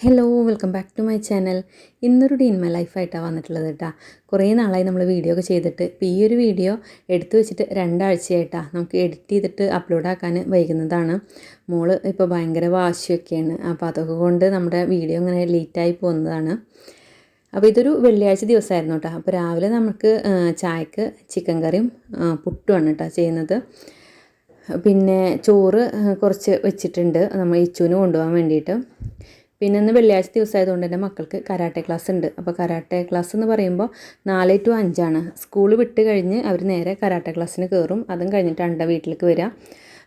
Hello welcome back to my channel ഇന്നൊരു day in my ലൈഫായിട്ടാണ് വന്നിട്ടുള്ളത് കേട്ടോ കുറേ നാളായി നമ്മൾ വീഡിയോ ഒക്കെ ചെയ്തിട്ട്. ഇപ്പോൾ ഈ ഒരു വീഡിയോ എടുത്തു വെച്ചിട്ട് രണ്ടാഴ്ചയായിട്ടാണ് നമുക്ക് എഡിറ്റ് ചെയ്തിട്ട് അപ്ലോഡ് ആക്കാൻ വൈകുന്നതാണ്. മോൾ ഇപ്പോൾ ഭയങ്കര വാശിയൊക്കെയാണ്. അപ്പോൾ അതൊക്കെ കൊണ്ട് നമ്മുടെ വീഡിയോ ഇങ്ങനെ ലേറ്റായി പോകുന്നതാണ്. അപ്പോൾ ഇതൊരു വെള്ളിയാഴ്ച ദിവസമായിരുന്നു കേട്ടോ അപ്പോൾ രാവിലെ നമുക്ക് ചായക്ക് ചിക്കൻ കറിയും പുട്ടുമാണ് കേട്ടോ ചെയ്യുന്നത്. പിന്നെ ചോറ് കുറച്ച് വെച്ചിട്ടുണ്ട്. നമ്മൾ ഇച്ചുവിന് കൊണ്ടുപോകാൻ വേണ്ടിയിട്ട്. പിന്നെ ഇന്ന് വെള്ളിയാഴ്ച ദിവസമായതുകൊണ്ട് തന്നെ മക്കൾക്ക് കരാട്ടെ ക്ലാസ് ഉണ്ട്. അപ്പോൾ കരാട്ടെ ക്ലാസ് എന്ന് പറയുമ്പോൾ നാല് ടു അഞ്ചാണ്. സ്കൂൾ വിട്ട് കഴിഞ്ഞ് അവർ നേരെ കരാട്ടെ ക്ലാസ്സിന് കയറും. അതും കഴിഞ്ഞിട്ട് അണ്ട വീട്ടിലേക്ക് വരിക.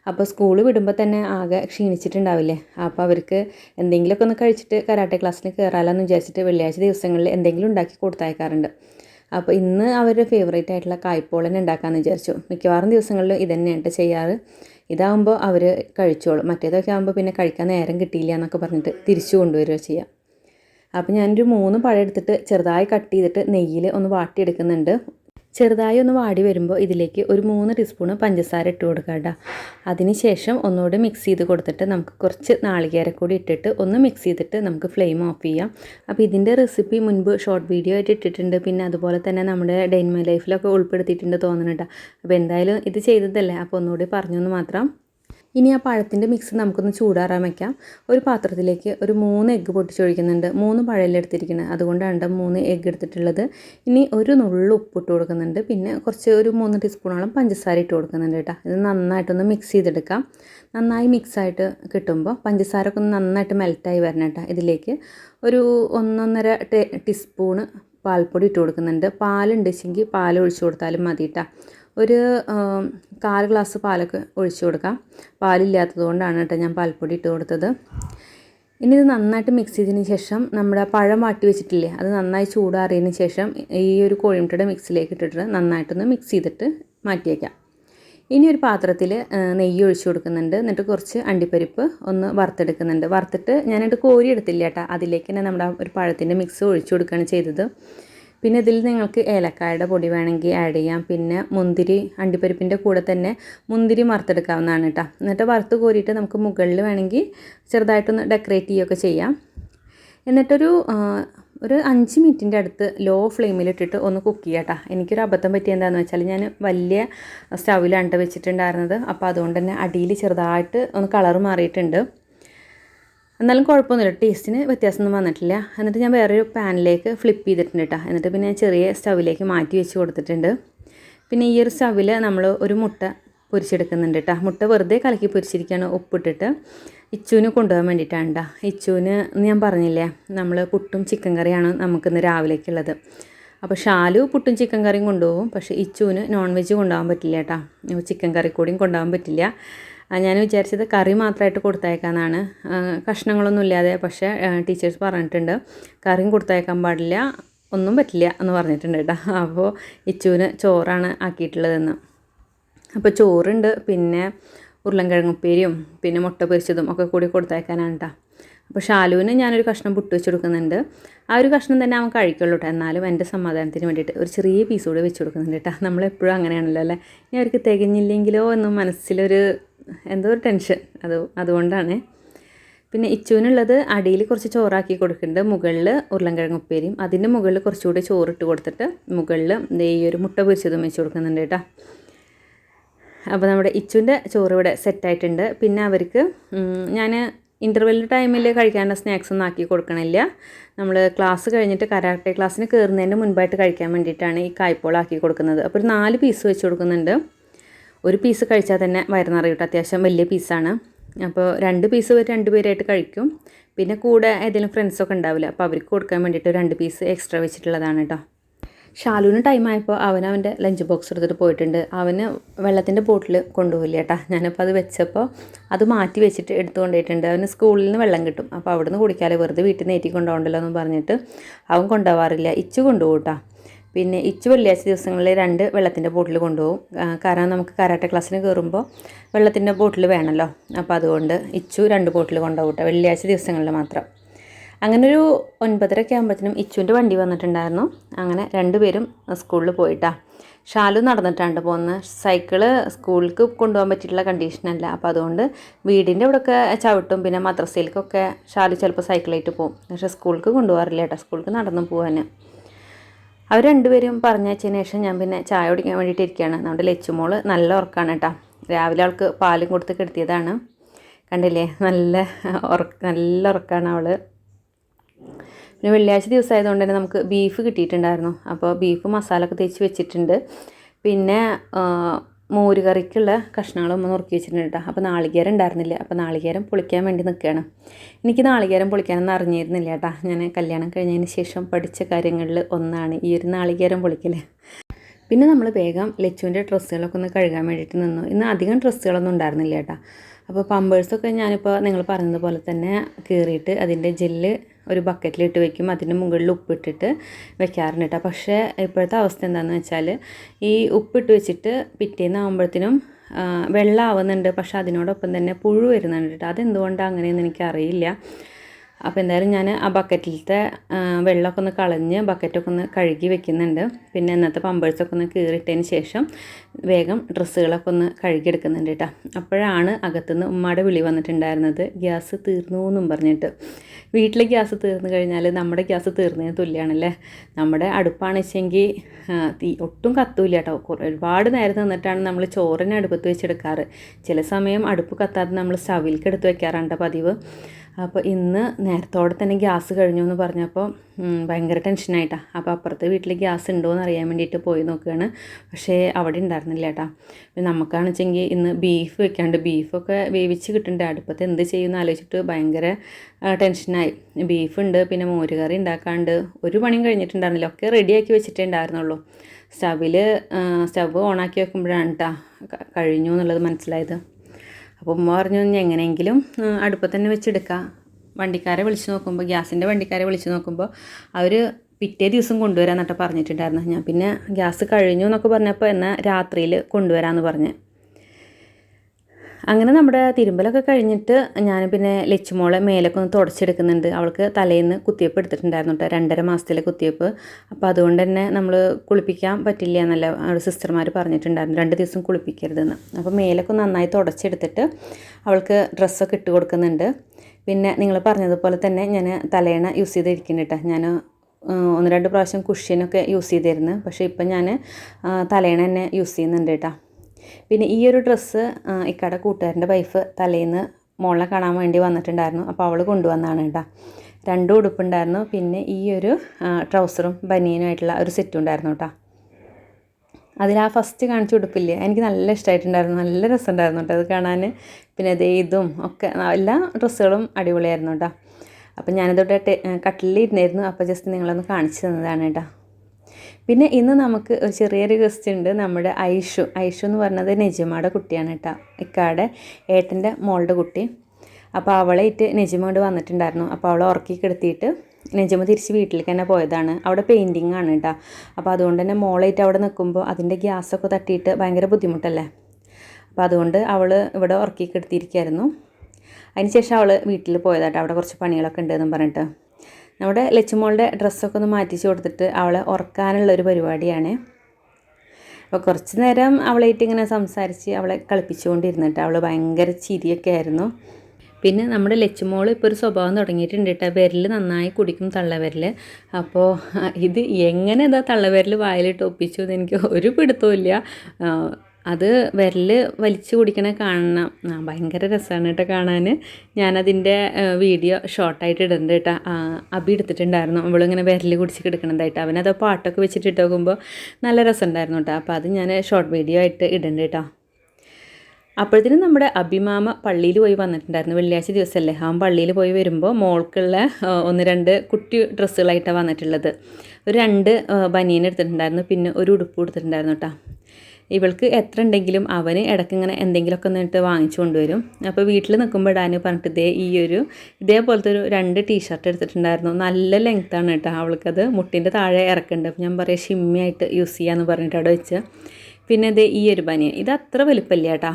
അപ്പോൾ സ്കൂൾ വിടുമ്പോൾ തന്നെ ആകെ ക്ഷീണിച്ചിട്ടുണ്ടാവില്ലേ? അപ്പോൾ അവർക്ക് എന്തെങ്കിലുമൊക്കെ ഒന്ന് കഴിച്ചിട്ട് കരാട്ടെ ക്ലാസ്സിന് കയറാമല്ലോ എന്ന് വിചാരിച്ചിട്ട് വെള്ളിയാഴ്ച ദിവസങ്ങളിൽ എന്തെങ്കിലും ഉണ്ടാക്കി കൊടുത്തയക്കാറുണ്ട്. അപ്പോൾ ഇന്ന് അവരുടെ ഫേവറേറ്റ് ആയിട്ടുള്ള കായ്പോളൻ ഉണ്ടാക്കാമെന്ന് വിചാരിച്ചു. മിക്കവാറും ദിവസങ്ങളിലും ഇതന്നെയാണ് ചെയ്യാറ്. ഇതാകുമ്പോൾ അവർ കഴിച്ചോളും. മറ്റേതൊക്കെ ആകുമ്പോൾ പിന്നെ കഴിക്കാൻ നേരം കിട്ടിയില്ല എന്നൊക്കെ പറഞ്ഞിട്ട് തിരിച്ചു കൊണ്ടുവരിക ചെയ്യുക അപ്പോൾ ഞാനൊരു മൂന്ന് പഴം എടുത്തിട്ട് ചെറുതായി കട്ട് ചെയ്തിട്ട് നെയ്യിൽ ഒന്ന് വാട്ടിയെടുക്കുന്നുണ്ട്. ചെറുതായി ഒന്ന് വാടി വരുമ്പോൾ ഇതിലേക്ക് ഒരു മൂന്ന് ടീസ്പൂണ് പഞ്ചസാര ഇട്ട് കൊടുക്കുക കേട്ടോ. അതിന് ശേഷം ഒന്നുകൂടി മിക്സ് ചെയ്ത് കൊടുത്തിട്ട് നമുക്ക് കുറച്ച് നാളികേരക്കൂടി ഇട്ടിട്ട് ഒന്ന് മിക്സ് ചെയ്തിട്ട് നമുക്ക് ഫ്ലെയിം ഓഫ് ചെയ്യാം. അപ്പോൾ ഇതിന്റെ റെസിപ്പി മുൻപ് ഷോർട്ട് വീഡിയോ ആയിട്ട് ഇട്ടിട്ടുണ്ട്. പിന്നെ അതുപോലെ തന്നെ നമ്മുടെ ഡെയിൻ മൈ ലൈഫിലൊക്കെ ഉൾപ്പെടുത്തിയിട്ടുണ്ട് തോന്നുന്നുണ്ട് അപ്പോൾ എന്തായാലും ഇത് ചെയ്തതല്ലേ? അപ്പോൾ ഒന്നുകൂടി പറഞ്ഞെന്ന് മാത്രം ഇനി ആ പഴത്തിന്റെ മിക്സ് നമുക്കൊന്ന് ചൂടാറാൻ വയ്ക്കാം ഒരു പാത്രത്തിലേക്ക് ഒരു മൂന്ന് എഗ്ഗ് പൊട്ടിച്ചൊഴിക്കുന്നുണ്ട്. മൂന്ന് പഴമല്ലേ എടുത്തിരിക്കുന്നത് അതുകൊണ്ടാണ് മൂന്ന് എഗ്ഗ് എടുത്തിട്ടുള്ളത്. ഇനി ഒരു നുള്ളു ഉപ്പ് ഉപ്പിട്ട് കൊടുക്കുന്നുണ്ട്. പിന്നെ കുറച്ച് ഒരു മൂന്ന് ടീസ്പൂണോളം പഞ്ചസാര ഇട്ട് കൊടുക്കുന്നുണ്ട് കേട്ടോ ഇത് നന്നായിട്ടൊന്ന് മിക്സ് ചെയ്തെടുക്കാം. നന്നായി മിക്സായിട്ട് കിട്ടുമ്പോൾ പഞ്ചസാര ഒക്കെ ഒന്ന് നന്നായിട്ട് മെൽറ്റായി വരണം കേട്ടോ ഇതിലേക്ക് ഒരു ഒന്നൊന്നര ടീസ്പൂണ് പാൽപ്പൊടി ഇട്ട് കൊടുക്കുന്നുണ്ട്. പാലുണ്ടെച്ചെങ്കിൽ പാൽ ഒഴിച്ചു കൊടുത്താലും മതി കേട്ടോ ഒരു കാൽ ഗ്ലാസ് പാലൊക്കെ ഒഴിച്ചു കൊടുക്കാം. പാലില്ലാത്തത് കൊണ്ടാണ് കേട്ടോ ഞാൻ പാൽപ്പൊടി ഇട്ട് കൊടുത്തത്. ഇനി ഇത് നന്നായിട്ട് മിക്സ് ചെയ്തതിന് ശേഷം നമ്മുടെ പഴം വാട്ടി വെച്ചിട്ടില്ലേ അത് നന്നായി ചൂടാറിയതിന് ശേഷം ഈ ഒരു കോഴിമുട്ടയുടെ മിക്സിലേക്ക് ഇട്ടിട്ട് നന്നായിട്ടൊന്ന് മിക്സ് ചെയ്തിട്ട് മാറ്റി വയ്ക്കാം ഇനി ഒരു പാത്രത്തിൽ നെയ്യ് ഒഴിച്ചു കൊടുക്കുന്നുണ്ട്. എന്നിട്ട് കുറച്ച് അണ്ടിപ്പരിപ്പ് ഒന്ന് വറുത്തെടുക്കുന്നുണ്ട്. വറുത്തിട്ട് ഞാനിട്ട് കോരി എടുത്തില്ല കേട്ടോ. അതിലേക്ക് തന്നെ നമ്മുടെ ഒരു പഴത്തിന്റെ മിക്സ് ഒഴിച്ചു കൊടുക്കുകയാണ് ചെയ്തത്. പിന്നെ ഇതിൽ നിങ്ങൾക്ക് ഏലക്കായുടെ പൊടി വേണമെങ്കിൽ ആഡ് ചെയ്യാം. പിന്നെ മുന്തിരി അണ്ടിപ്പരിപ്പിന്റെ കൂടെ തന്നെ മുന്തിരി വറുത്തെടുക്കാവുന്നതാണ് കേട്ടോ. എന്നിട്ട് വറുത്ത് കോരിയിട്ട് നമുക്ക് മുകളിൽ വേണമെങ്കിൽ ചെറുതായിട്ടൊന്ന് ഡെക്കറേറ്റ് ചെയ്യുകയൊക്കെ ചെയ്യാം. എന്നിട്ടൊരു ഒരു അഞ്ച് മിനിറ്റിന്റെ അടുത്ത് ലോ ഫ്ലെയിമിലിട്ടിട്ട് ഒന്ന് കുക്ക് ചെയ്യാം കേട്ടോ. എനിക്കൊരു അബദ്ധം പറ്റിയ എന്താണെന്ന് വെച്ചാൽ ഞാൻ വലിയ സ്റ്റൗവിലാണ് ട്ടോ വെച്ചിട്ടുണ്ടായിരുന്നത്. അപ്പോൾ അതുകൊണ്ട് തന്നെ അടിയിൽ ചെറുതായിട്ട് ഒന്ന് കളർ മാറിയിട്ടുണ്ട്. എന്നാലും കുഴപ്പമൊന്നുമില്ല. ടേസ്റ്റിന് വ്യത്യാസമൊന്നും വന്നിട്ടില്ല. എന്നിട്ട് ഞാൻ വേറൊരു പാനിലേക്ക് ഫ്ലിപ്പ് ചെയ്തിട്ടുണ്ട് കേട്ടോ എന്നിട്ട് പിന്നെ ചെറിയ സ്റ്റവിലേക്ക് മാറ്റി വെച്ച് കൊടുത്തിട്ടുണ്ട്. പിന്നെ ഈ ഒരു സ്റ്റവിൽ നമ്മൾ ഒരു മുട്ട പൊരിച്ചെടുക്കുന്നുണ്ട് കേട്ടോ മുട്ട വെറുതെ കലക്കി പൊരിച്ചിരിക്കുകയാണ് ഉപ്പിട്ടിട്ട്. ഇച്ചുവിന് കൊണ്ടുപോകാൻ വേണ്ടിയിട്ടാണ് കേട്ടോ ഇച്ചുവിന് ഞാൻ പറഞ്ഞില്ലേ നമ്മൾ പുട്ടും ചിക്കൻ കറിയാണ് നമുക്കിന്ന് രാവിലേക്കുള്ളത്. അപ്പോൾ ഷാലു പുട്ടും ചിക്കൻ കറിയും കൊണ്ടുപോകും. പക്ഷേ ഇച്ചുവിന് നോൺ വെജ് കൊണ്ടുപോകാൻ പറ്റില്ല കേട്ടോ ചിക്കൻ കറി കൂടിയും കൊണ്ടുപോകാൻ പറ്റില്ല. ഞാൻ വിചാരിച്ചത് കറി മാത്രമായിട്ട് കൊടുത്തയക്കാന്നാണ്. കഷ്ണങ്ങളൊന്നും ഇല്ലാതെ പക്ഷേ ടീച്ചേഴ്സ് പറഞ്ഞിട്ടുണ്ട്. കറിയും കൊടുത്തയക്കാൻ പാടില്ല ഒന്നും പറ്റില്ല എന്ന് പറഞ്ഞിട്ടുണ്ട് കേട്ടോ. അപ്പോൾ ഇച്ചുവിന് ചോറാണ് ആക്കിയിട്ടുള്ളതെന്ന്. അപ്പോൾ ചോറുണ്ട് പിന്നെ ഉരുളൻകിഴങ്ങുപ്പേരിയും പിന്നെ മുട്ട പൊരിച്ചതും ഒക്കെ കൂടി കൊടുത്തയക്കാനാണ് കേട്ടോ. അപ്പോൾ ഷാലുവിന് ഞാനൊരു കഷ്ണം പുട്ട് വെച്ച് കൊടുക്കുന്നുണ്ട് ആ ഒരു കഷ്ണം തന്നെ അവൻ കഴിക്കുള്ളൂ കേട്ടോ. എന്നാലും എന്റെ സമാധാനത്തിന് വേണ്ടിയിട്ട് ഒരു ചെറിയ പീസ് കൂടി വെച്ച് കൊടുക്കുന്നുണ്ട് കേട്ടോ. നമ്മളെപ്പോഴും അങ്ങനെയാണല്ലോ അല്ലേ? ഇനി അവർക്ക് തികഞ്ഞില്ലെങ്കിലോ എന്ന് മനസ്സിലൊരു എന്തോ ഒരു ടെൻഷൻ അത് അതുകൊണ്ടാണ്. പിന്നെ ഇച്ചുവിനുള്ളത് അടിയിൽ കുറച്ച് ചോറാക്കി കൊടുക്കുന്നുണ്ട്. മുകളിൽ ഉരുളൻകിഴങ്ങ് ഉപ്പേരിയും അതിന്റെ മുകളിൽ കുറച്ചുകൂടി ചോറിട്ട് കൊടുത്തിട്ട് മുകളിൽ ഈ ഒരു മുട്ട പൊരിച്ചതും വെച്ച് കൊടുക്കുന്നുണ്ട് കേട്ടോ. അപ്പോൾ നമ്മുടെ ഇച്ചുവിന്റെ ചോറ് ഇവിടെ സെറ്റായിട്ടുണ്ട് പിന്നെ അവർക്ക് ഞാൻ ഇന്റർവെൽ ടൈമിൽ കഴിക്കാനുള്ള സ്നാക്സ് ഒന്നും ആക്കി കൊടുക്കണില്ല. നമ്മൾ ക്ലാസ് കഴിഞ്ഞിട്ട് കരാട്ടെ ക്ലാസ്സിന് കയറുന്നതിന് മുൻപായിട്ട് കഴിക്കാൻ വേണ്ടിയിട്ടാണ് ഈ കായ്പോളാക്കി കൊടുക്കുന്നത്. അപ്പോൾ ഒരു നാല് പീസ് വെച്ച് കൊടുക്കുന്നുണ്ട്. ഒരു പീസ് കഴിച്ചാൽ തന്നെ വയറ് നിറയും അത്യാവശ്യം വലിയ പീസാണ് അപ്പോൾ രണ്ട് പീസ് രണ്ട് പേരായിട്ട് കഴിക്കും. പിന്നെ കൂടെ ഏതെങ്കിലും ഫ്രണ്ട്സൊക്കെ ഉണ്ടാവില്ല അപ്പോൾ അവർക്ക് കൊടുക്കാൻ വേണ്ടിയിട്ട് രണ്ട് പീസ് എക്സ്ട്രാ വെച്ചിട്ടുള്ളതാണ് കേട്ടോ. ഷാലുവിന് ടൈം ആയപ്പോൾ അവൻ അവന്റെ ലഞ്ച് ബോക്സ് എടുത്തിട്ട് പോയിട്ടുണ്ട്. അവന് വെള്ളത്തിന്റെ ബോട്ടിൽ കൊണ്ടുപോയില്ല കേട്ടോ. ഞാനപ്പോൾ അത് വെച്ചപ്പോൾ അത് മാറ്റി വെച്ചിട്ട് എടുത്തു കൊണ്ടുപോയിട്ടുണ്ട് അവന് സ്കൂളിൽ നിന്ന് വെള്ളം കിട്ടും. അപ്പോൾ അവിടെ നിന്ന് കുടിക്കാതെ വെറുതെ വീട്ടിൽ നിന്ന് ഏറ്റി കൊണ്ടുപോകണ്ടല്ലോ എന്ന് പറഞ്ഞിട്ട് അവൻ കൊണ്ടുപോകാറില്ല ഇച്ചു കൊണ്ടുപോകും കേട്ടോ. പിന്നെ ഇച്ചു വെള്ളിയാഴ്ച ദിവസങ്ങളിൽ രണ്ട് വെള്ളത്തിന്റെ ബോട്ടിൽ കൊണ്ടുപോകും. കാരണം നമുക്ക് കരാട്ടെ ക്ലാസ്സിന് കയറുമ്പോൾ വെള്ളത്തിന്റെ ബോട്ടിൽ വേണമല്ലോ. അപ്പോൾ അതുകൊണ്ട് ഇച്ചു രണ്ട് ബോട്ടിൽ കൊണ്ടുപോകും കേട്ടോ വെള്ളിയാഴ്ച ദിവസങ്ങളിൽ മാത്രം. അങ്ങനെ ഒരു ഒൻപതരയൊക്കെ ആകുമ്പോഴത്തേനും ഇച്ചുവിന്റെ വണ്ടി വന്നിട്ടുണ്ടായിരുന്നു. അങ്ങനെ രണ്ടുപേരും സ്കൂളിൽ പോയിട്ടാ. ഷാലു നടന്നിട്ടാണ് പോകുന്നത്. സൈക്കിൾ സ്കൂളിലേക്ക് കൊണ്ടുപോകാൻ പറ്റിയിട്ടുള്ള കണ്ടീഷനല്ല. അപ്പോൾ അതുകൊണ്ട് വീടിന്റെ ഇവിടെയൊക്കെ ചവിട്ടും പിന്നെ മദ്രസയിലേക്കൊക്കെ ഷാലു ചിലപ്പോൾ സൈക്കിളായിട്ട് പോകും. പക്ഷേ സ്കൂളിലേക്ക് കൊണ്ടുപോകാറില്ല കേട്ടോ സ്കൂളിലേക്ക് നടന്നു പോകാൻ. അവർ രണ്ടുപേരും പറഞ്ഞയച്ചതിന് ശേഷം ഞാൻ പിന്നെ ചായ കുടിക്കാൻ വേണ്ടിയിട്ട് ഇരിക്കുകയാണ്. നമ്മുടെ ലച്ചുമോൾ നല്ല ഉറക്കാണ് കേട്ടോ. രാവിലെ അവൾക്ക് പാലും കൊടുത്ത് കെടുത്തിയതാണ്. കണ്ടില്ലേ? നല്ല ഉറക്ക നല്ല ഉറക്കാണ് അവൾ പിന്നെ വെള്ളിയാഴ്ച ദിവസം ആയതുകൊണ്ട് തന്നെ നമുക്ക് ബീഫ് കിട്ടിയിട്ടുണ്ടായിരുന്നു. അപ്പോൾ ബീഫ് മസാല ഒക്കെ തേച്ച് വെച്ചിട്ടുണ്ട്. പിന്നെ മോര് കറിക്കുള്ള കഷ്ണങ്ങൾ നമ്മൾ നുറുക്കി വെച്ചിട്ടുണ്ട് കേട്ടോ. അപ്പോൾ നാളികേരം ഉണ്ടായിരുന്നില്ല. അപ്പോൾ നാളികേരം പൊളിക്കാൻ വേണ്ടി നിൽക്കുകയാണ്. എനിക്ക് നാളികേരം പൊളിക്കാനൊന്നും അറിഞ്ഞിരുന്നില്ല കേട്ടോ. ഞാൻ കല്യാണം കഴിഞ്ഞതിന് ശേഷം പഠിച്ച കാര്യങ്ങളിൽ ഒന്നാണ് ഈ ഒരു നാളികേരം പൊളിക്കൽ പിന്നെ നമ്മൾ വേഗം ലച്ചുവിന്റെ ഡ്രസ്സുകളൊക്കെ ഒന്ന് കഴുകാൻ വേണ്ടിയിട്ട് നിന്നു. ഇന്ന് അധികം ഡ്രസ്സുകളൊന്നും ഉണ്ടായിരുന്നില്ല കേട്ടോ. അപ്പോൾ പമ്പേഴ്സൊക്കെ ഞാനിപ്പോൾ നിങ്ങൾ പറഞ്ഞതുപോലെ തന്നെ കീറിയിട്ട് അതിന്റെ ജെല്ല് ഒരു ബക്കറ്റിലിട്ട് വെക്കും. അതിന്റെ മുകളിൽ ഉപ്പിട്ടിട്ട് വെക്കാറുണ്ട് കേട്ടോ. പക്ഷേ ഇപ്പോഴത്തെ അവസ്ഥ എന്താണെന്ന് വെച്ചാൽ ഈ ഉപ്പിട്ട് വെച്ചിട്ട് പിറ്റേന്നാകുമ്പോഴത്തേനും വെള്ളമാവുന്നുണ്ട് പക്ഷെ അതിനോടൊപ്പം തന്നെ പുഴു വരുന്നുണ്ട് കേട്ടോ. അതെന്തുകൊണ്ടാണ് അങ്ങനെയെന്ന് എനിക്കറിയില്ല. അപ്പോൾ എന്തായാലും ഞാൻ ആ ബക്കറ്റിലത്തെ വെള്ളമൊക്കെ ഒന്ന് കളഞ്ഞ് ബക്കറ്റൊക്കെ ഒന്ന് കഴുകി വെക്കുന്നുണ്ട്. പിന്നെ ഇന്നത്തെ പമ്പേഴ്സൊക്കെ ഒന്ന് കീറിയിട്ടതിന് ശേഷം വേഗം ഡ്രസ്സുകളൊക്കെ ഒന്ന് കഴുകിയെടുക്കുന്നുണ്ട് കേട്ടോ. അപ്പോഴാണ് അകത്തുനിന്ന് ഉമ്മയുടെ വിളി വന്നിട്ടുണ്ടായിരുന്നത്. ഗ്യാസ് തീർന്നു എന്നും പറഞ്ഞിട്ട്. വീട്ടിലെ ഗ്യാസ് തീർന്നു കഴിഞ്ഞാൽ നമ്മുടെ ഗ്യാസ് തീർന്നതിന് തുല്യമാണല്ലേ നമ്മുടെ അടുപ്പാണ് വെച്ചെങ്കിൽ തീ ഒട്ടും കത്തൂല കേട്ടോ. ഒരുപാട് നേരം നിന്നിട്ടാണ് നമ്മൾ ചോറിനെ അടുപ്പത്ത് വെച്ചെടുക്കാറ്. ചില സമയം അടുപ്പ് കത്താതെ നമ്മൾ സ്റ്റവിലേക്ക് എടുത്ത് വെക്കാറുണ്ട് പതിവ്. അപ്പോൾ ഇന്ന് നേരത്തോടെ തന്നെ ഗ്യാസ് കഴിഞ്ഞു എന്ന് പറഞ്ഞപ്പോൾ ഭയങ്കര ടെൻഷനായിട്ടാണ് അപ്പോൾ അപ്പുറത്തെ വീട്ടിൽ ഗ്യാസ് ഉണ്ടോ എന്ന് അറിയാൻ വേണ്ടിയിട്ട് പോയി നോക്കുകയാണ് പക്ഷേ അവിടെ ഉണ്ടായിരുന്നില്ല ഏട്ടാ പിന്നെ നമുക്കാണെന്ന് വെച്ചെങ്കിൽ ഇന്ന് ബീഫ് വെക്കാണ്ട്. ബീഫൊക്കെ വേവിച്ച് കിട്ടുന്നുണ്ട് അടുപ്പത്ത് എന്ത് ചെയ്യുമെന്ന് ആലോചിച്ചിട്ട് ഭയങ്കര ടെൻഷനായി ബീഫുണ്ട് പിന്നെ മോരുകറി ഉണ്ടാക്കാണ്ട്. ഒരു പണിയും കഴിഞ്ഞിട്ടുണ്ടായിരുന്നില്ല. ഒക്കെ റെഡിയാക്കി വെച്ചിട്ടേ ഉണ്ടായിരുന്നുള്ളൂ. സ്റ്റവിൽ സ്റ്റവ് ഓണാക്കി വെക്കുമ്പോഴാണ് കേട്ടോ കഴിഞ്ഞു എന്നുള്ളത് മനസ്സിലായത്. അപ്പോൾ ഉമ്മ പറഞ്ഞു എങ്ങനെയെങ്കിലും അടുപ്പത്ത് തന്നെ വെച്ചെടുക്കാം. വണ്ടിക്കാരെ വിളിച്ച് നോക്കുമ്പോൾ ഗ്യാസിന്റെ വണ്ടിക്കാരെ വിളിച്ച് നോക്കുമ്പോൾ അവർ പിറ്റേ ദിവസം കൊണ്ടുവരാമെന്നിട്ട് പറഞ്ഞിട്ടുണ്ടായിരുന്നു. ഞാൻ പിന്നെ ഗ്യാസ് കഴിഞ്ഞു എന്നൊക്കെ പറഞ്ഞപ്പോൾ എന്നാൽ രാത്രിയിൽ കൊണ്ടുവരാമെന്ന് പറഞ്ഞ്. അങ്ങനെ നമ്മുടെ തിരുമ്പലൊക്കെ കഴിഞ്ഞിട്ട് ഞാൻ പിന്നെ ലച്ചുമോളെ മേലൊക്കെ ഒന്ന് തുടച്ചെടുക്കുന്നുണ്ട്. അവൾക്ക് തലേന്ന് കുത്തിയപ്പ് എടുത്തിട്ടുണ്ടായിരുന്നു കേട്ടോ രണ്ടര മാസത്തിലെ കുത്തിയപ്പ് അപ്പോൾ അതുകൊണ്ട് തന്നെ നമ്മൾ കുളിപ്പിക്കാൻ പറ്റില്ല എന്നല്ല അവിടെ സിസ്റ്റർമാർ പറഞ്ഞിട്ടുണ്ടായിരുന്നു. രണ്ട് ദിവസം കുളിപ്പിക്കരുതെന്ന്. അപ്പോൾ മേലൊക്കെ നന്നായി തുടച്ചെടുത്തിട്ട് അവൾക്ക് ഡ്രസ്സൊക്കെ ഇട്ട് കൊടുക്കുന്നുണ്ട്. പിന്നെ നിങ്ങൾ പറഞ്ഞതുപോലെ തന്നെ ഞാൻ തലേണ യൂസ് ചെയ്തിരിക്കുന്നുണ്ട് കേട്ടോ ഞാൻ ഒന്ന് രണ്ട് പ്രാവശ്യം കുഷ്യനൊക്കെ യൂസ് ചെയ്തിരുന്നു. പക്ഷേ ഇപ്പം ഞാൻ തലേണ തന്നെ യൂസ് ചെയ്യുന്നുണ്ട് കേട്ടോ പിന്നെ ഈ ഒരു ഡ്രസ്സ് ഇക്കട കൂട്ടുകാരന്റെ വൈഫ് തലേന്ന് മോളെ കാണാൻ വേണ്ടി വന്നിട്ടുണ്ടായിരുന്നു. അപ്പോൾ അവൾ കൊണ്ടുവന്നാണ് കേട്ടോ രണ്ടും ഉടുപ്പുണ്ടായിരുന്നു. പിന്നെ ഈ ഒരു ട്രൗസറും ബനിയനുമായിട്ടുള്ള ഒരു സെറ്റും ഉണ്ടായിരുന്നു കേട്ടോ അതിൽ ആ ഫസ്റ്റ് കാണിച്ച ഉടുപ്പില്ലേ? എനിക്ക് നല്ല ഇഷ്ടമായിട്ടുണ്ടായിരുന്നു നല്ല രസമുണ്ടായിരുന്നു കേട്ടോ അത് കാണാൻ. പിന്നെ അത് ഇതും ഒക്കെ എല്ലാ ഡ്രസ്സുകളും അടിപൊളിയായിരുന്നു കേട്ടോ അപ്പം ഞാനതോട്ട് കട്ടിലിരുന്നായിരുന്നു അപ്പോൾ ജസ്റ്റ് നിങ്ങളൊന്ന് കാണിച്ചു തന്നതാണ് കേട്ടോ പിന്നെ ഇന്ന് നമുക്ക് ഒരു ചെറിയൊരു ഗസ്റ്റ് ഉണ്ട്. നമ്മുടെ ഐഷു. ഐഷു എന്ന് പറഞ്ഞത് നെജിമയുടെ കുട്ടിയാണ് കേട്ടോ. ഇക്കാടെ ഏട്ടന്റെ മോളുടെ കുട്ടി. അപ്പോൾ അവളായിട്ട് നെജിമ കൊണ്ട് വന്നിട്ടുണ്ടായിരുന്നു. അപ്പോൾ അവളെ ഉറക്കി കിടത്തിയിട്ട് നെജമ തിരിച്ച് വീട്ടിലേക്ക് തന്നെ പോയതാണ്. അവിടെ പെയിന്റിങ് ആണ് കേട്ടോ. അപ്പോൾ അതുകൊണ്ട് തന്നെ മോളായിട്ട് അവിടെ നിൽക്കുമ്പോൾ അതിന്റെ ഗ്യാസൊക്കെ തട്ടിയിട്ട് ഭയങ്കര ബുദ്ധിമുട്ടല്ലേ? അപ്പോൾ അതുകൊണ്ട് അവൾ ഇവിടെ ഉറക്കി കിടത്തിയിരിക്കുകയായിരുന്നു അതിന് ശേഷം അവൾ വീട്ടിൽ പോയതാട്ടോ. അവിടെ കുറച്ച് പണികളൊക്കെ ഉണ്ടെന്നും പറഞ്ഞിട്ട്. നമ്മുടെ ലച്ചുമോളുടെ ഡ്രസ്സൊക്കെ ഒന്ന് മാറ്റിച്ച് കൊടുത്തിട്ട് അവളെ ഉറക്കാനുള്ള ഒരു പരിപാടിയാണ്. അപ്പോൾ കുറച്ച് നേരം അവളായിട്ട് ഇങ്ങനെ സംസാരിച്ച് അവളെ കളിപ്പിച്ചുകൊണ്ടിരുന്നിട്ട് അവൾ ഭയങ്കര ചിരിയൊക്കെ ആയിരുന്നു. പിന്നെ നമ്മുടെ ലച്ചുമോൾ ഇപ്പോൾ ഒരു സ്വഭാവം തുടങ്ങിയിട്ടുണ്ട് കേട്ടോ. വിരൽ നന്നായി കുടിക്കും തള്ളവിരൽ അപ്പോൾ ഇത് എങ്ങനെ ഇതാ തള്ളവിരൽ വായിലിട്ട് ഒപ്പിച്ചു എന്ന് എനിക്ക് ഒരു പിടുത്തവും അത് വിരൽ വലിച്ചു കുടിക്കണ കാണണം. ഭയങ്കര രസമാണ് കേട്ടോ കാണാൻ ഞാനതിന്റെ വീഡിയോ ഷോർട്ടായിട്ട് ഇടുന്നുണ്ട് കേട്ടോ. അബി എടുത്തിട്ടുണ്ടായിരുന്നു. അവളിങ്ങനെ വിരൽ കുടിച്ച് കിടക്കണതായിട്ട്. അവനത് പാട്ടൊക്കെ വെച്ചിട്ട് ഇട്ട് നോക്കുമ്പോൾ നല്ല രസമുണ്ടായിരുന്നു കേട്ടോ. അപ്പോൾ അത് ഞാൻ ഷോർട്ട് വീഡിയോ ആയിട്ട് ഇടുന്നുണ്ട് കേട്ടോ. അപ്പോഴത്തേനും നമ്മുടെ അഭിമാമ പള്ളിയിൽ പോയി വന്നിട്ടുണ്ടായിരുന്നു. വെള്ളിയാഴ്ച ദിവസമല്ലേ അവൻ പള്ളിയിൽ പോയി വരുമ്പോൾ മോൾക്കുള്ള ഒന്ന് രണ്ട് കുട്ടി ഡ്രസ്സുകളായിട്ടാണ് വന്നിട്ടുള്ളത്. ഒരു രണ്ട് ബനിയൻ എടുത്തിട്ടുണ്ടായിരുന്നു. പിന്നെ ഒരു ഉടുപ്പ് കൊടുത്തിട്ടുണ്ടായിരുന്നു കേട്ടോ. ഇവൾക്ക് എത്ര ഉണ്ടെങ്കിലും അവന് ഇടയ്ക്ക് ഇങ്ങനെ എന്തെങ്കിലുമൊക്കെ നിന്നിട്ട് വാങ്ങിച്ചു കൊണ്ടുവരും. അപ്പോൾ വീട്ടിൽ നിൽക്കുമ്പോൾ ഇടാൻ പറഞ്ഞിട്ട് ഇതേ ഈ ഒരു ഇതേപോലത്തെ ഒരു രണ്ട് ടീഷർട്ട് എടുത്തിട്ടുണ്ടായിരുന്നു. നല്ല ലെങ്ത്താണ് കേട്ടോ. അവൾക്കത് മുട്ടിന്റെ താഴെ ഇറക്കുന്നുണ്ട്. അപ്പോൾ ഞാൻ പറയാം ഷിമ്മിയായിട്ട് യൂസ് ചെയ്യാമെന്ന് പറഞ്ഞിട്ട് അവിടെ വെച്ച്. പിന്നെ ഇതേ ഈ ഒരു ബനിയൻ. ഇത് അത്ര വലുപ്പമില്ല കേട്ടോ.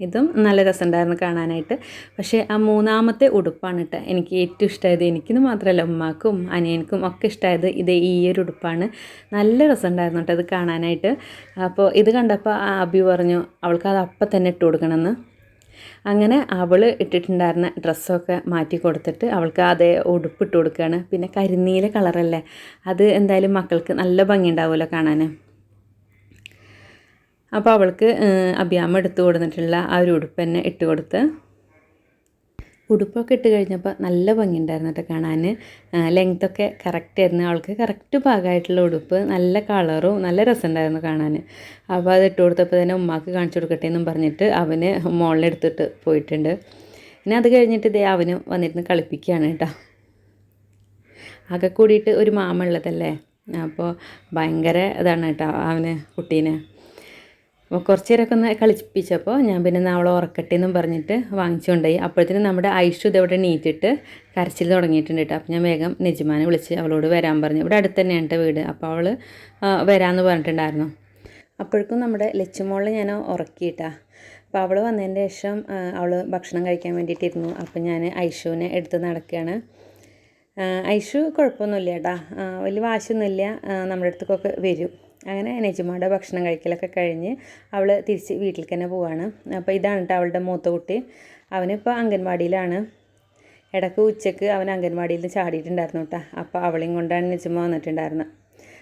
ഇതും നല്ല രസമുണ്ടായിരുന്നു കാണാനായിട്ട്. പക്ഷേ ആ മൂന്നാമത്തെ ഉടുപ്പാണ് കേട്ടോ എനിക്ക് ഏറ്റവും ഇഷ്ടമായത്. എനിക്കെന്ന് മാത്രമല്ല ഉമ്മാക്കും അനിയനക്കും ഒക്കെ ഇഷ്ടമായത് ഇത് ഈ ഒരു ഉടുപ്പാണ്. നല്ല രസമുണ്ടായിരുന്നു കേട്ടോ അത് കാണാനായിട്ട്. അപ്പോൾ ഇത് കണ്ടപ്പോൾ ആ അബി പറഞ്ഞു അവൾക്ക് അത് അപ്പം തന്നെ ഇട്ട് കൊടുക്കണമെന്ന്. അങ്ങനെ അവൾ ഇട്ടിട്ടുണ്ടായിരുന്ന ഡ്രസ്സൊക്കെ മാറ്റി കൊടുത്തിട്ട് അവൾക്ക് അതേ ഉടുപ്പിട്ട് കൊടുക്കുകയാണ്. പിന്നെ കരിനീല കളറല്ലേ? അത് എന്തായാലും മക്കൾക്ക് നല്ല ഭംഗി ഉണ്ടാവുമല്ലോ കാണാൻ അപ്പോൾ അവൾക്ക് അഭിയാമ എടുത്തു കൊടുത്തിട്ടുള്ള ആ ഒരു ഉടുപ്പ് തന്നെ ഇട്ട് കൊടുത്ത്. ഉടുപ്പൊക്കെ ഇട്ട് കഴിഞ്ഞപ്പോൾ നല്ല ഭംഗിയുണ്ടായിരുന്നു കേട്ടോ കാണാൻ ലെങ്ത്തൊക്കെ കറക്റ്റ് ആയിരുന്നു. അവൾക്ക് കറക്റ്റ് പാകമായിട്ടുള്ള ഉടുപ്പ് നല്ല കളറും നല്ല രസമുണ്ടായിരുന്നു കാണാൻ അപ്പോൾ അത് ഇട്ട് കൊടുത്തപ്പോൾ തന്നെ ഉമ്മാക്ക് കാണിച്ചു കൊടുക്കട്ടെ എന്നും പറഞ്ഞിട്ട് അവന് മുകളിലെടുത്തിട്ട് പോയിട്ടുണ്ട്. പിന്നെ അത് കഴിഞ്ഞിട്ട് ഇതേ അവന് വന്നിരുന്ന് കളിപ്പിക്കുകയാണ് കേട്ടോ. ആകെ കൂടിയിട്ട് ഒരു മാമ ഉള്ളതല്ലേ? അപ്പോൾ ഭയങ്കര ഇതാണ് കേട്ടോ അവന് കുട്ടീനെ. അപ്പോൾ കുറച്ച് നേരമൊക്കെ ഒന്ന് കളിപ്പിച്ചപ്പോൾ ഞാൻ പിന്നെ അവളെ ഉറക്കട്ടെ എന്നും പറഞ്ഞിട്ട് വാങ്ങിച്ചുകൊണ്ടായി അപ്പോഴത്തേനും നമ്മുടെ ഐഷു ഇതവിടെ നീറ്റിട്ട് കരച്ചിൽ തുടങ്ങിയിട്ടുണ്ട് കേട്ടോ. അപ്പോൾ ഞാൻ വേഗം നിജമാനെ വിളിച്ച് അവളോട് വരാൻ പറഞ്ഞു. ഇവിടെ അടുത്ത് തന്നെയാണ് എന്റെ വീട്. അപ്പോൾ അവൾ വരാമെന്ന് പറഞ്ഞിട്ടുണ്ടായിരുന്നു. അപ്പോഴേക്കും നമ്മുടെ ലച്ചുമോളെ ഞാൻ ഉറക്കിയിട്ടാ. അപ്പോൾ അവൾ വന്നതിന്റെ ശേഷം അവൾ ഭക്ഷണം കഴിക്കാൻ വേണ്ടിയിട്ടിരുന്നു. അപ്പോൾ ഞാൻ ഐഷുവിനെ എടുത്ത് നടക്കുകയാണ്. ഐഷു കുഴപ്പമൊന്നുമില്ല കേട്ടാ വലിയ വാശിയൊന്നുമില്ല. നമ്മുടെ അടുത്തേക്കൊക്കെ വരും. അങ്ങനെ നെജുമാടെ ഭക്ഷണം കഴിക്കലൊക്കെ കഴിഞ്ഞ് അവൾ തിരിച്ച് വീട്ടിലേക്ക് തന്നെ പോവാണ്. അപ്പോൾ ഇതാണ് കേട്ടോ അവളുടെ മൂത്ത കുട്ടി. അവനിപ്പോൾ അംഗൻവാടിയിലാണ്. ഇടയ്ക്ക് ഉച്ചയ്ക്ക് അവൻ അംഗൻവാടിയിൽ നിന്ന് ചാടിയിട്ടുണ്ടായിരുന്നു കേട്ടോ അപ്പോൾ അവളെയും കൊണ്ടാണ് നെജുമ വന്നിട്ടുണ്ടായിരുന്നത്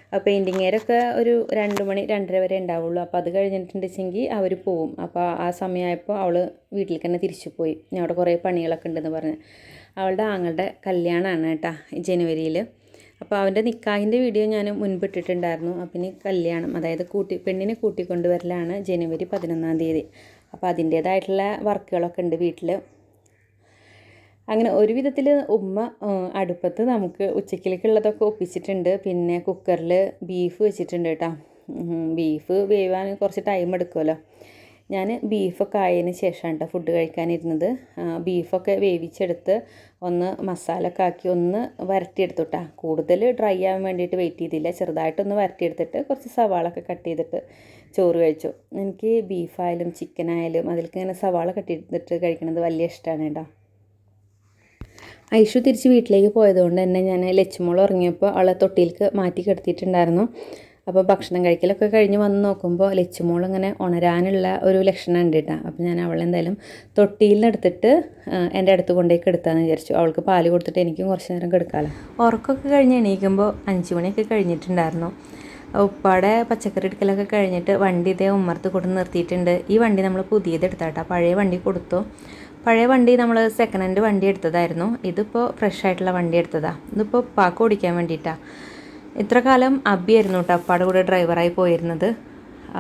അപ്പോൾ പെയിന്റിങ്ങേരൊക്കെ ഒരു രണ്ട് മണി രണ്ടര വരെ ഉണ്ടാവുള്ളൂ. അപ്പോൾ അത് കഴിഞ്ഞിട്ടുണ്ടെങ്കിൽ അവർ പോവും. അപ്പോൾ ആ സമയമായപ്പോൾ അവൾ വീട്ടിലേക്ക് തന്നെ തിരിച്ചു പോയി. അവിടെ കുറേ പണികളൊക്കെ ഉണ്ടെന്ന് പറഞ്ഞ്. അവളുടെ ആങ്ങളുടെ കല്യാണമാണ് കേട്ടോ ജനുവരിയിൽ അപ്പോൾ അവന്റെ നിക്കാഹിന്റെ വീഡിയോ ഞാൻ മുൻപിട്ടിട്ടുണ്ടായിരുന്നു. അപ്പം ഇനി കല്യാണം അതായത് കൂട്ടി പെണ്ണിനെ കൂട്ടിക്കൊണ്ടുവരലാണ് ജനുവരി പതിനൊന്നാം തീയതി. അപ്പോൾ അതിന്റേതായിട്ടുള്ള വർക്കുകളൊക്കെ ഉണ്ട് വീട്ടിൽ അങ്ങനെ ഒരു വിധത്തിൽ ഉമ്മ അടുപ്പത്ത് നമുക്ക് ഉച്ചക്കിലേക്കുള്ളതൊക്കെ ഒപ്പിച്ചിട്ടുണ്ട്. പിന്നെ കുക്കറിൽ ബീഫ് വെച്ചിട്ടുണ്ട് കേട്ടോ. ബീഫ് വേവാൻ കുറച്ച് ടൈം എടുക്കുമല്ലോ ഞാൻ ബീഫൊക്കെ ആയതിന് ശേഷമാണ് കേട്ടോ ഫുഡ് കഴിക്കാനിരുന്നത്. ബീഫൊക്കെ വേവിച്ചെടുത്ത് ഒന്ന് മസാലയൊക്കെ ആക്കി ഒന്ന് വരട്ടിയെടുത്തു കേട്ടോ കൂടുതൽ ഡ്രൈ ആവാൻ വേണ്ടിയിട്ട് വെയിറ്റ് ചെയ്തില്ല. ചെറുതായിട്ടൊന്ന് വരട്ടിയെടുത്തിട്ട് കുറച്ച് സവാളൊക്കെ കട്ട് ചെയ്തിട്ട് ചോറ് കഴിച്ചു. എനിക്ക് ബീഫായാലും ചിക്കനായാലും അതിലേക്ക് ഇങ്ങനെ സവാള കട്ട് ചെയ്തിട്ട് കഴിക്കുന്നത് വലിയ ഇഷ്ടമാണ് കേട്ടോ. ഐഷു തിരിച്ച് വീട്ടിലേക്ക് പോയതുകൊണ്ട് തന്നെ ഞാൻ ലച്ചുമോൾ ഉറങ്ങിയപ്പോൾ അവളെ തൊട്ടിയിലേക്ക് മാറ്റി കിടത്തിയിട്ടുണ്ടായിരുന്നു. അപ്പോൾ ഭക്ഷണം കഴിക്കലൊക്കെ കഴിഞ്ഞ് വന്ന് നോക്കുമ്പോൾ ലച്ചുമോൾ ഇങ്ങനെ ഉണരാനുള്ള ഒരു ലക്ഷണം ഉണ്ട് കേട്ടോ അപ്പോൾ ഞാൻ അവളെന്തായാലും തൊട്ടിയിൽ നിന്ന് എന്റെ അടുത്ത് കൊണ്ടേക്ക് എടുത്താന്ന് വിചാരിച്ചു. അവൾക്ക് പാൽ കൊടുത്തിട്ട് എനിക്കും കുറച്ച് നേരം കെടുക്കാമല്ലോ ഉറക്കമൊക്കെ കഴിഞ്ഞ് എണീക്കുമ്പോൾ അഞ്ച് മണിയൊക്കെ കഴിഞ്ഞിട്ടുണ്ടായിരുന്നു. ഉപ്പാടെ പച്ചക്കറി എടുക്കലൊക്കെ കഴിഞ്ഞിട്ട് വണ്ടി ഇതേ ഉമ്മർത്ത് കൊണ്ട് നിർത്തിയിട്ടുണ്ട്. ഈ വണ്ടി നമ്മൾ പുതിയത് എടുത്താട്ടോ. പഴയ വണ്ടി കൊടുത്തു. പഴയ വണ്ടി നമ്മൾ സെക്കൻഡ് ഹാൻഡ് വണ്ടി എടുത്തതായിരുന്നു. ഇതിപ്പോൾ ഫ്രഷ് ആയിട്ടുള്ള വണ്ടി എടുത്തതാണ് ഇതിപ്പോൾ ഉപ്പാക്ക് ഓടിക്കാൻ വേണ്ടിയിട്ടാണ് ഇത്ര കാലം അബിയായിരുന്നു കേട്ടോ അപ്പാടെ കൂടെ ഡ്രൈവറായി പോയിരുന്നത്.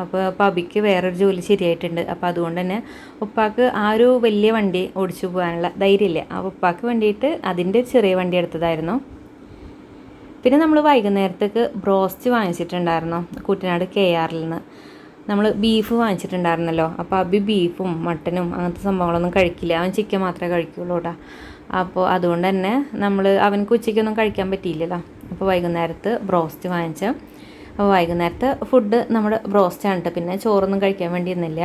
അപ്പോൾ അബിക്ക് വേറൊരു ജോലി ശരിയായിട്ടുണ്ട്. അപ്പോൾ അതുകൊണ്ട് തന്നെ ഉപ്പാക്ക് ആ ഒരു വലിയ വണ്ടി ഓടിച്ചു പോകാനുള്ള ധൈര്യമില്ല. ആ ഉപ്പാക്ക് വേണ്ടിയിട്ട് അതിന്റെ ചെറിയ വണ്ടി എടുത്തതായിരുന്നു. പിന്നെ നമ്മൾ വൈകുന്നേരത്തേക്ക് ബ്രോസ്റ്റ് വാങ്ങിച്ചിട്ടുണ്ടായിരുന്നു. കുട്ടനാട് കെ ആറിൽ നിന്ന്. നമ്മൾ ബീഫ് വാങ്ങിച്ചിട്ടുണ്ടായിരുന്നല്ലോ. അപ്പോൾ അബി ബീഫും മട്ടനും അങ്ങനത്തെ സംഭവങ്ങളൊന്നും കഴിക്കില്ല. അവൻ ചിക്കൻ മാത്രമേ കഴിക്കുള്ളൂ കേട്ടോ അപ്പോൾ അതുകൊണ്ട് തന്നെ നമ്മൾ അവനക്ക് ഉച്ചയ്ക്കൊന്നും കഴിക്കാൻ പറ്റിയില്ലല്ലോ. അപ്പോൾ വൈകുന്നേരത്ത് ബ്രോസ്റ്റ് വാങ്ങിച്ച. അപ്പോൾ വൈകുന്നേരത്തെ ഫുഡ് നമ്മുടെ ബ്രോസ്റ്റാണ് കേട്ടോ പിന്നെ ചോറൊന്നും കഴിക്കാൻ വേണ്ടിയിരുന്നില്ല.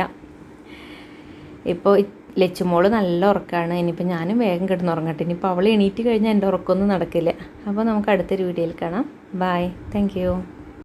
ഇപ്പോൾ ലച്ചുമോൾ നല്ല ഉറക്കമാണ് ഇനിയിപ്പോൾ ഞാനും വേഗം കിടന്നുറങ്ങട്ടെ. ഇനിയിപ്പോൾ അവൾ എണീറ്റ് കഴിഞ്ഞാൽ എന്റെ ഉറക്കമൊന്നും നടക്കില്ല. അപ്പോൾ നമുക്ക് അടുത്തൊരു വീഡിയോയിൽ കാണാം. Bye thank